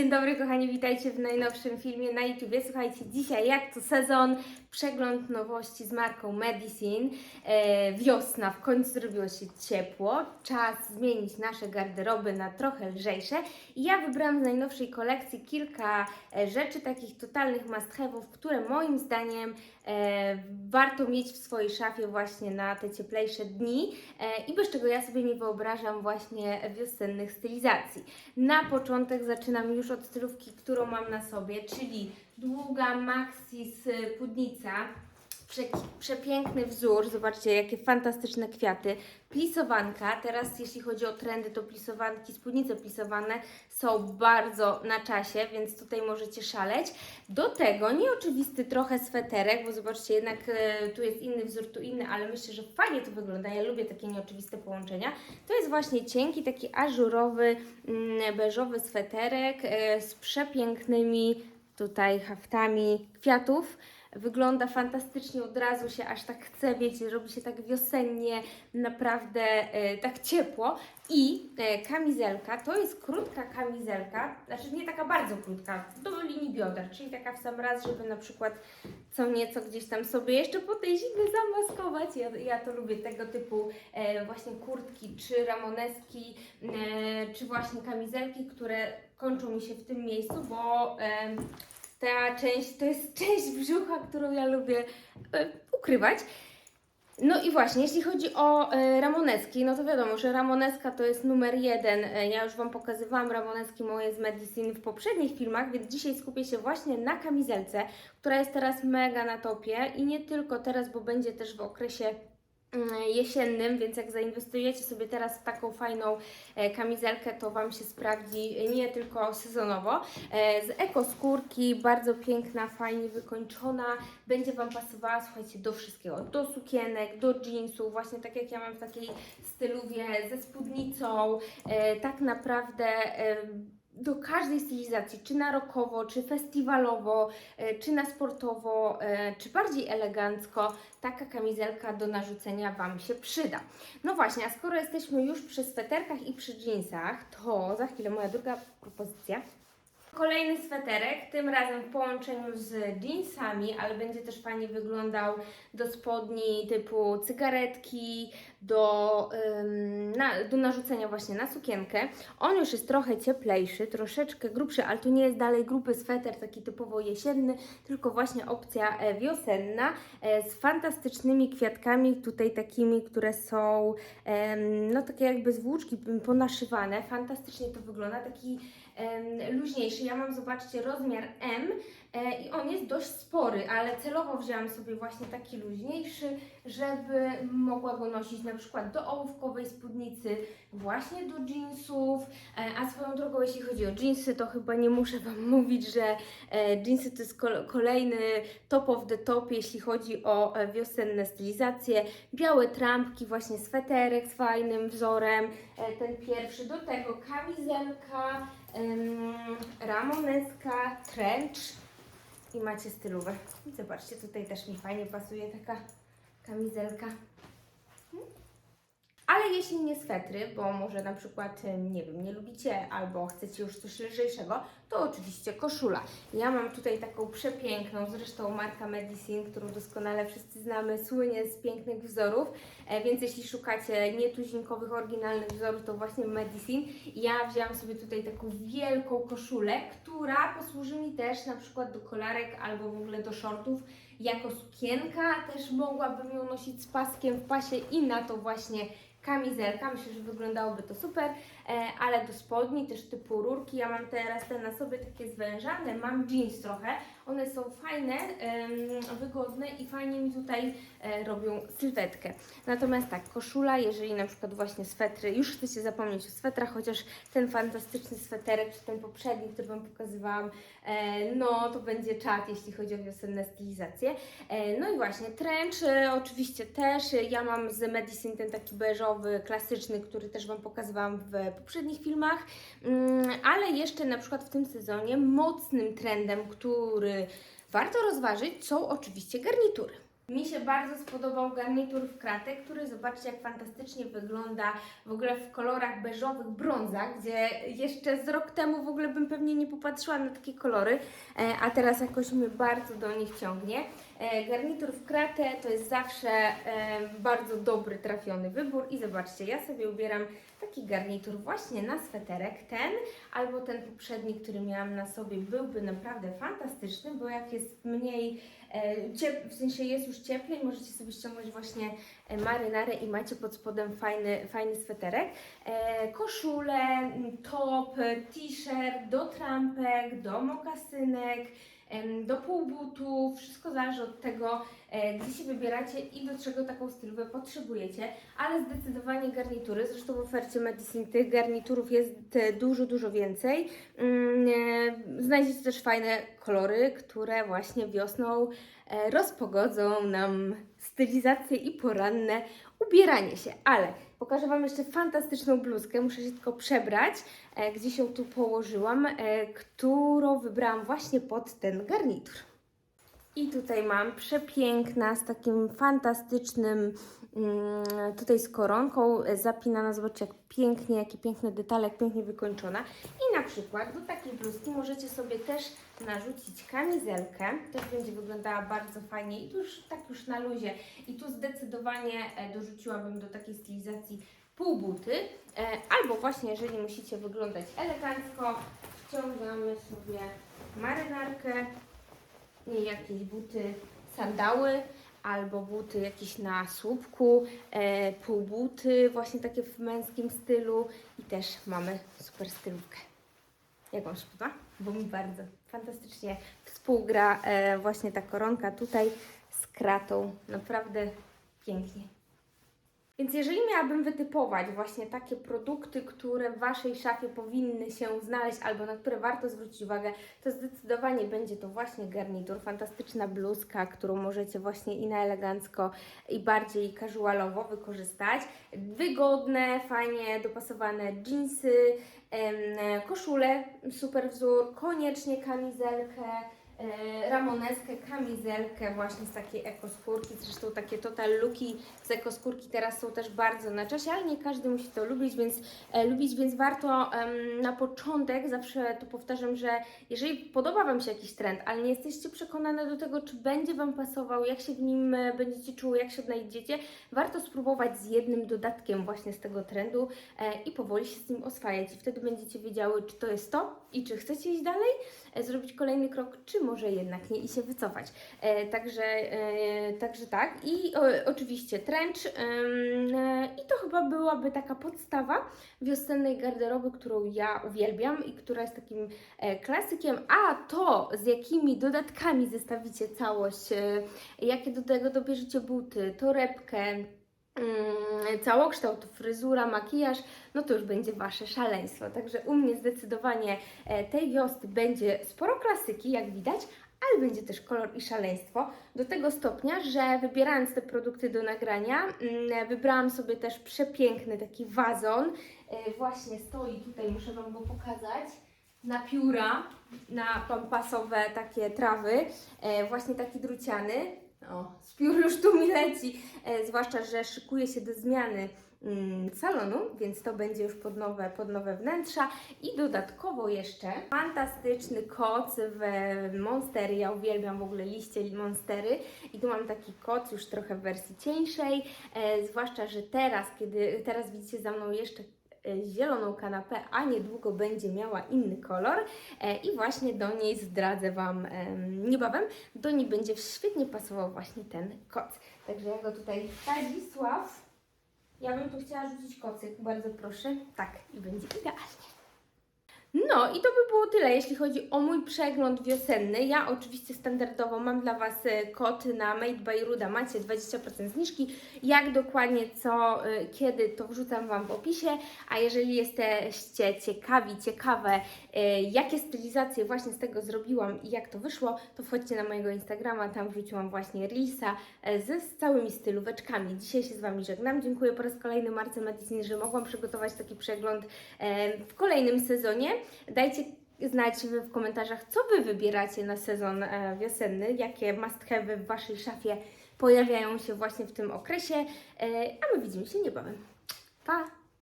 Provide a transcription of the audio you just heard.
dzień dobry kochani, witajcie w najnowszym filmie na YouTubie. Słuchajcie, dzisiaj jak co sezon, przegląd nowości z marką Medicine. E, wiosna, w końcu zrobiło się ciepło, czas zmienić nasze garderoby na trochę lżejsze. I ja wybrałam z najnowszej kolekcji kilka e, rzeczy, takich totalnych must have'ów, które moim zdaniem e, warto mieć w swojej szafie właśnie na te cieplejsze dni e, i bez czego ja sobie nie wyobrażam właśnie wiosennych stylizacji. Na początek zaczynam już od stylówki, którą mam na sobie, czyli długa maxi spódnica. Prze przepiękny wzór, zobaczcie jakie fantastyczne kwiaty. Plisowanka, teraz jeśli chodzi o trendy, to plisowanki, spódnice plisowane są bardzo na czasie, więc tutaj możecie szaleć. Do tego nieoczywisty trochę sweterek, bo zobaczcie, jednak e, tu jest inny wzór, tu inny, ale myślę, że fajnie to wygląda. Ja lubię takie nieoczywiste połączenia. To jest właśnie cienki, taki ażurowy, mm, beżowy sweterek e, z przepięknymi tutaj haftami kwiatów. Wygląda fantastycznie, od razu się aż tak chce, wiecie, robi się tak wiosennie, naprawdę e, tak ciepło. I e, kamizelka, to jest krótka kamizelka, znaczy nie taka bardzo krótka, do linii bioder, czyli taka w sam raz, żeby na przykład co nieco gdzieś tam sobie jeszcze po tej zimie zamaskować. Ja, ja to lubię tego typu e, właśnie kurtki, czy ramoneski, e, czy właśnie kamizelki, które kończą mi się w tym miejscu, bo e, ta część to jest część brzucha, którą ja lubię e, ukrywać. No i właśnie, jeśli chodzi o e, ramoneski, no to wiadomo, że ramoneska to jest numer jeden. E, ja już Wam pokazywałam ramoneski moje z Medicine w poprzednich filmach, więc dzisiaj skupię się właśnie na kamizelce, która jest teraz mega na topie i nie tylko teraz, bo będzie też w okresie jesiennym, więc jak zainwestujecie sobie teraz w taką fajną e, kamizelkę, to Wam się sprawdzi nie tylko sezonowo. E, z ekoskórki, bardzo piękna, fajnie wykończona, będzie Wam pasowała, słuchajcie, do wszystkiego, do sukienek, do jeansów, właśnie tak jak ja mam w takiej styluwie ze spódnicą, e, tak naprawdę... Do każdej stylizacji, czy na rockowo, czy festiwalowo, e, czy na sportowo, e, czy bardziej elegancko, taka kamizelka do narzucenia Wam się przyda. No właśnie, a skoro jesteśmy już przy sweterkach i przy jeansach, to za chwilę moja druga propozycja. Kolejny sweterek, tym razem w połączeniu z jeansami, ale będzie też fajnie wyglądał do spodni typu cygaretki, do, na, do narzucenia właśnie na sukienkę. On już jest trochę cieplejszy, troszeczkę grubszy, ale to nie jest dalej grupy sweter taki typowo jesienny, tylko właśnie opcja e, wiosenna e, z fantastycznymi kwiatkami, tutaj takimi, które są no takie jakby z włóczki ponaszywane. Fantastycznie to wygląda, taki luźniejszy. Ja mam, zobaczcie, rozmiar M i on jest dość spory, ale celowo wzięłam sobie właśnie taki luźniejszy, żeby mogła go nosić na przykład do ołówkowej spódnicy, właśnie do jeansów. E, a swoją drogą, jeśli chodzi o jeansy, to chyba nie muszę Wam mówić, że e, jeansy to jest kol- kolejny top of the top, jeśli chodzi o e, wiosenne stylizacje. Białe trampki, właśnie sweterek z fajnym wzorem, e, ten pierwszy. Do tego kamizelka, ramoneska, trench i macie stylówę. Zobaczcie, tutaj też mi fajnie pasuje taka kamizelka. Ale jeśli nie swetry, bo może na przykład, em, nie wiem, nie lubicie albo chcecie już coś lżejszego, to oczywiście koszula. Ja mam tutaj taką przepiękną, zresztą marka Medicine, którą doskonale wszyscy znamy, słynie z pięknych wzorów, e, więc jeśli szukacie nietuzinkowych, oryginalnych wzorów, to właśnie Medicine. Ja wzięłam sobie tutaj taką wielką koszulę, która posłuży mi też na przykład do kolarek albo w ogóle do shortów jako sukienka. Też mogłabym ją nosić z paskiem w pasie i na to właśnie kamizelka. Myślę, że wyglądałoby to super, e, ale do spodni też typu rurki. Ja mam teraz te na sobie takie zwężane, mam jeans trochę. One są fajne, wygodne i fajnie mi tutaj e, robią sylwetkę. Natomiast tak, koszula, jeżeli na przykład właśnie swetry, już chcecie zapomnieć o swetrach, chociaż ten fantastyczny sweterek, czy ten poprzedni, który Wam pokazywałam, e, no to będzie czat, jeśli chodzi o wiosenne stylizacje. E, no i właśnie, trench oczywiście też, ja mam z Medicine ten taki beżowy, klasyczny, który też Wam pokazywałam w poprzednich filmach, Mm, ale jeszcze na przykład w tym sezonie mocnym trendem, który warto rozważyć, są oczywiście garnitury. Mi się bardzo spodobał garnitur w kratę, który zobaczcie jak fantastycznie wygląda w ogóle w kolorach beżowych, brązach, gdzie jeszcze z rok temu w ogóle bym pewnie nie popatrzyła na takie kolory, e, a teraz jakoś mnie bardzo do nich ciągnie. E, Garnitur w kratę to jest zawsze e, bardzo dobry, trafiony wybór i zobaczcie, ja sobie ubieram taki garnitur właśnie na sweterek, ten albo ten poprzedni, który miałam na sobie byłby naprawdę fantastyczny, bo jak jest mniej, e, w sensie jest już cieplej, możecie sobie ściągnąć właśnie marynarę i macie pod spodem fajny, fajny sweterek. Koszulę, top, t-shirt, do trampek, do mokasynek, do półbutów, wszystko zależy od tego, e, gdzie się wybieracie i do czego taką stylówę potrzebujecie, ale zdecydowanie garnitury, zresztą w ofercie Medicine tych garniturów jest dużo, dużo więcej. Mm, e, Znajdziecie też fajne kolory, które właśnie wiosną e, rozpogodzą nam stylizację i poranne ubieranie się, ale pokażę Wam jeszcze fantastyczną bluzkę, muszę się tylko przebrać, e, gdzie się tu położyłam, e, którą wybrałam właśnie pod ten garnitur. I tutaj mam przepiękna, z takim fantastycznym, tutaj z koronką e, zapinana. Zobaczcie, jak pięknie, jakie piękne detale, jak pięknie wykończona. I na przykład do takiej bluzki możecie sobie też narzucić kamizelkę. Też będzie wyglądała bardzo fajnie i tu już tak już na luzie. I tu zdecydowanie e, dorzuciłabym do takiej stylizacji półbuty. E, albo właśnie, jeżeli musicie wyglądać elegancko, wciągamy sobie marynarkę jakieś buty, sandały albo buty jakieś na słupku, e, półbuty właśnie takie w męskim stylu i też mamy super stylówkę. Jak Wam się podoba? Bo mi bardzo fantastycznie współgra e, właśnie ta koronka tutaj z kratą. Naprawdę pięknie. Więc jeżeli miałabym wytypować właśnie takie produkty, które w Waszej szafie powinny się znaleźć albo na które warto zwrócić uwagę, to zdecydowanie będzie to właśnie garnitur, fantastyczna bluzka, którą możecie właśnie i na elegancko i bardziej casualowo wykorzystać. Wygodne, fajnie dopasowane em, koszule, super wzór, koniecznie kamizelkę, ramoneskę, kamizelkę właśnie z takiej ekoskórki. Zresztą takie total looki z ekoskórki teraz są też bardzo na czasie, ale nie każdy musi to lubić, więc e, lubić, więc warto em, na początek, zawsze to powtarzam, że jeżeli podoba Wam się jakiś trend, ale nie jesteście przekonane do tego, czy będzie Wam pasował, jak się w nim e, będziecie czuły, jak się odnajdziecie, warto spróbować z jednym dodatkiem właśnie z tego trendu e, i powoli się z nim oswajać. I wtedy będziecie wiedziały, czy to jest to i czy chcecie iść dalej, e, zrobić kolejny krok, czy może jednak nie i się wycofać. E, także, e, także tak. I o, oczywiście trench e, i to chyba byłaby taka podstawa wiosennej garderoby, którą ja uwielbiam i która jest takim e, klasykiem, a to z jakimi dodatkami zestawicie całość, e, jakie do tego dobierzecie buty, torebkę, całokształt, fryzura, makijaż, no to już będzie Wasze szaleństwo. Także u mnie zdecydowanie e, tej wiosny będzie sporo klasyki, jak widać, ale będzie też kolor i szaleństwo. Do tego stopnia, że wybierając te produkty do nagrania, mm, wybrałam sobie też przepiękny taki wazon. E, Właśnie stoi tutaj, muszę Wam go pokazać. Na pióra, na pampasowe takie trawy, e, właśnie taki druciany. O, z piór już tu mi leci, e, zwłaszcza, że szykuje się do zmiany mm, salonu, więc to będzie już pod nowe, pod nowe wnętrza. I dodatkowo jeszcze fantastyczny koc w Monstery. Ja uwielbiam w ogóle liście Monstery. I tu mam taki koc już trochę w wersji cieńszej. E, zwłaszcza, że teraz, kiedy teraz widzicie za mną jeszcze zieloną kanapę, a niedługo będzie miała inny kolor e, i właśnie do niej zdradzę Wam em, niebawem. Do niej będzie świetnie pasował właśnie ten koc. Także ja go tutaj Tadzisław, ja bym tu chciała rzucić kocyk, bardzo proszę. Tak, i będzie idealnie. No i to by było tyle, jeśli chodzi o mój przegląd wiosenny. Ja oczywiście standardowo mam dla Was e, kod na Made by Ruda. Macie 20% zniżki. Jak dokładnie, co, e, kiedy, to wrzucam Wam w opisie. A jeżeli jesteście ciekawi, ciekawe, e, jakie stylizacje właśnie z tego zrobiłam i jak to wyszło, to wchodźcie na mojego Instagrama. Tam wrzuciłam właśnie Reelsa ze z całymi stylóweczkami. Dzisiaj się z Wami żegnam. Dziękuję po raz kolejny Marce Medicine, że mogłam przygotować taki przegląd w kolejnym sezonie. Dajcie znać w komentarzach, co Wy wybieracie na sezon e, wiosenny, jakie must have w Waszej szafie pojawiają się właśnie w tym okresie, e, a my widzimy się niebawem. Pa!